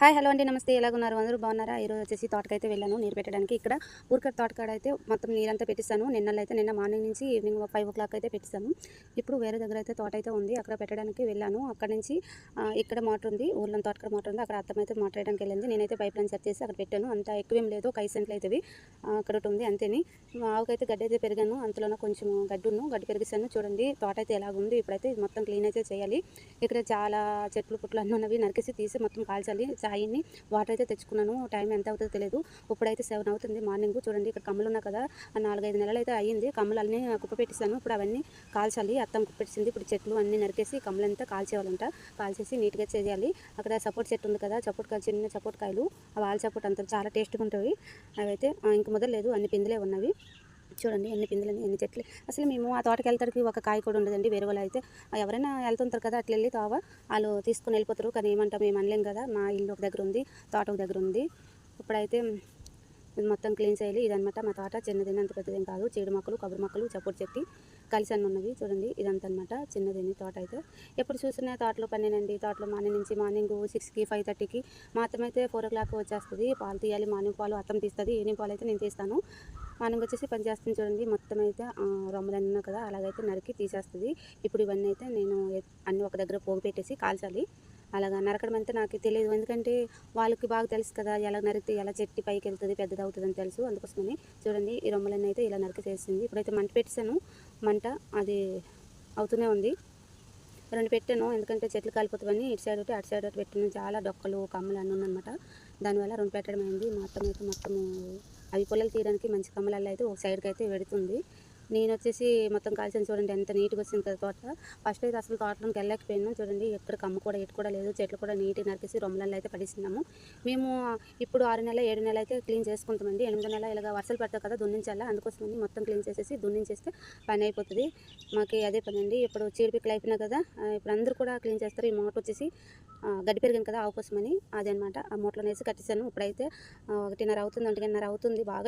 Hi hello అండి నమస్తే. ఎలాగున్నారు? అందరూ బాగున్నారా? ఈరోజు వచ్చేసి తోటకైతే వెళ్ళాను నీరు పెట్టడానికి. ఇక్కడ ఊరికర్ తోటకాడ అయితే మొత్తం నీరంతా పెట్టిస్తాను. నిన్నలో అయితే నిన్న మార్నింగ్ నుంచి ఈవినింగ్ ఫైవ్ ఓ క్లాక్ అయితే పెట్టిస్తాను. ఇప్పుడు వేరే దగ్గర అయితే తోట అయితే ఉంది. అక్కడ పెట్టడానికి వెళ్ళాను. అక్కడ నుంచి ఇక్కడ మోటార్ ఉంది. ఊర్లో తోటకడ మోటర్ ఉంది. అక్కడ అర్థం అయితే మోటార్ వేయడానికి వెళ్ళింది. నేనైతే పైప్ లైన్ సెట్ చేసి అక్కడ పెట్టాను. అంత ఎక్కువేం లేదు. ఒక ఐదు సెంట్లు అవుతుంది అక్కడ ఒకటి ఉంది. అంతేని. మా ఆవుకైతే గడ్డి అయితే పెరిగాను. అంతలోనే కొంచెం గడ్డును గడ్డి పెరిగిస్తాను. చూడండి తోట అయితే ఎలాగుంది? ఇప్పుడైతే మొత్తం క్లీన్ అయితే చేయాలి. ఇక్కడ చాలా చెట్లు పుట్లు అన్నీ ఉన్నవి నరికేసి తీసి మొత్తం కాల్చాలి. చాయ్ని వాటర్ అయితే తెచ్చుకున్నాను. టైం ఎంత అవుతుందో తెలియదు ఇప్పుడైతే సెవెన్ అవుతుంది. మార్నింగ్ చూడండి ఇక్కడ కమ్మలు ఉన్నా కదా. నాలుగైదు నెలలు అయితే అయ్యింది. కమ్మలు అన్నీ కుప్పపెట్టిస్తాను ఇప్పుడు అవన్నీ కాల్చాలి. అత్తం కుప్పపెట్టింది ఇప్పుడు చెట్లు అన్నీ నరికేసి కమ్మలంతా కాల్చేవాలంట కాల్చేసి నీట్గా చేయాలి. అక్కడ సపోర్ట్ చెట్టు ఉంది కదా. సపోర్ట్ కాయ చిన్న సపోర్ట్ కాయలు. ఆ వాళ్ళ సపోర్ట్ అంతా చాలా టేస్ట్గా ఉంటాయి. అవైతే ఆ, ఇంక మొదలలేదు అన్ని పిందులే ఉన్నవి. చూడండి ఎన్ని పిందులు ఎన్ని చెట్లు. అసలు మేము ఆ తోటకి వెళ్తానికి ఒక కాయ కూడా ఉండదండి వేరే వాళ్ళు అయితే. ఎవరైనా వెళ్తుంటారు కదా అట్లా వెళ్ళి తోవ వాళ్ళు తీసుకుని వెళ్ళిపోతారు. కానీ ఏమంటాం మేము అనలేం కదా. మా ఇల్లు ఒక దగ్గర ఉంది తోట ఒక దగ్గర ఉంది. ఇప్పుడైతే ఇది మొత్తం క్లీన్ చేయాలి. ఇదనమాట మా తోట. చిన్నది అంత పెద్దదేం కాదు. చీడు మొక్కలు కొబ్బరి మొక్కలు చప్పుడు చెట్టి కలిసి అని ఉన్నవి. చూడండి ఇదంతా అనమాట తోట అయితే. ఎప్పుడు చూసినా తోటలో పనేనండి. తోటలో మార్నింగ్ నుంచి మార్నింగ్ సిక్స్కి ఫైవ్ థర్టీకి మాత్రం అయితే ఫోర్ ఓ క్లాక్ వచ్చేస్తుంది. పాలు తీయాలి మార్నింగ్ పాలు అత్తం తీస్తుంది. ఈవినింగ్ పాలు అయితే నేను తీస్తాను. మార్నింగ్ వచ్చేసి పని చేస్తుంది చూడండి. మొత్తం అయితే రొమ్మలు అన్నీ కదా అలాగైతే నరికి తీసేస్తుంది. ఇప్పుడు ఇవన్నీ అయితే నేను అన్నీ ఒక దగ్గర పోగు పెట్టేసి కాల్చాలి. అలాగా నరకడం అయితే నాకు తెలియదు ఎందుకంటే వాళ్ళకి బాగా తెలుసు కదా ఎలా నరికితే ఎలా చెట్టు పైకి వెళ్తుంది పెద్దది అవుతుంది అని తెలుసు. అందుకోసమని చూడండి ఈ రొమ్మలన్నీ అయితే ఇలా నరికేసేసింది ఇప్పుడైతే మంట పెట్టేశాను. మంట అది అవుతూనే ఉంది. రెండు పెట్టాను. ఎందుకంటే చెట్లు కాలిపోతామని ఇటు సైడ్ ఒకటి అటు సైడ్ ఒకటి పెట్టాను. చాలా డొక్కలు కమ్మలు అన్నీ ఉన్నమాట దానివల్ల రెండు పెట్టడం అయింది మొత్తం అయితే మొత్తము అవి పొలాలు తీయడానికి మంచి కమలాలు అయితే ఒక సైడ్కి అయితే పెడుతుంది. నేను వచ్చేసి మొత్తం కాల్చిన చూడండి ఎంత నీట్గా వచ్చింది కదా తోట. ఫస్ట్ అయితే అసలు తోటలోకి వెళ్ళలేకపోయాను. చూడండి ఎక్కడ కమ్మ కూడా ఎటు కూడా లేదు. చెట్లు కూడా నీట్గా నరికేసి రొమ్మలలో అయితే పడిస్తున్నాము మేము ఇప్పుడు ఆరు నెలల ఏడు నెలలు అయితే క్లీన్ చేసుకుంటామండి. ఎనిమిది నెల ఇలాగ వర్షాలు పడతాయి కదా దున్నించాలా? అందుకోసమని మొత్తం క్లీన్ చేసేసి దున్నించేస్తే పని అయిపోతుంది. మాకు అదే పని అండి ఇప్పుడు చీడిపిక్కలు అయిపోయినా కదా ఇప్పుడు అందరూ కూడా క్లీన్ చేస్తారు. ఈ మూట వచ్చేసి గడ్డి పెరిగింది కదా ఆవు కోసమని. ఆ మూటలో వేసి కట్టేశాను. ఇప్పుడైతే ఒకటిన్నర అవుతుంది ఒంటిన్నర అవుతుంది. బాగా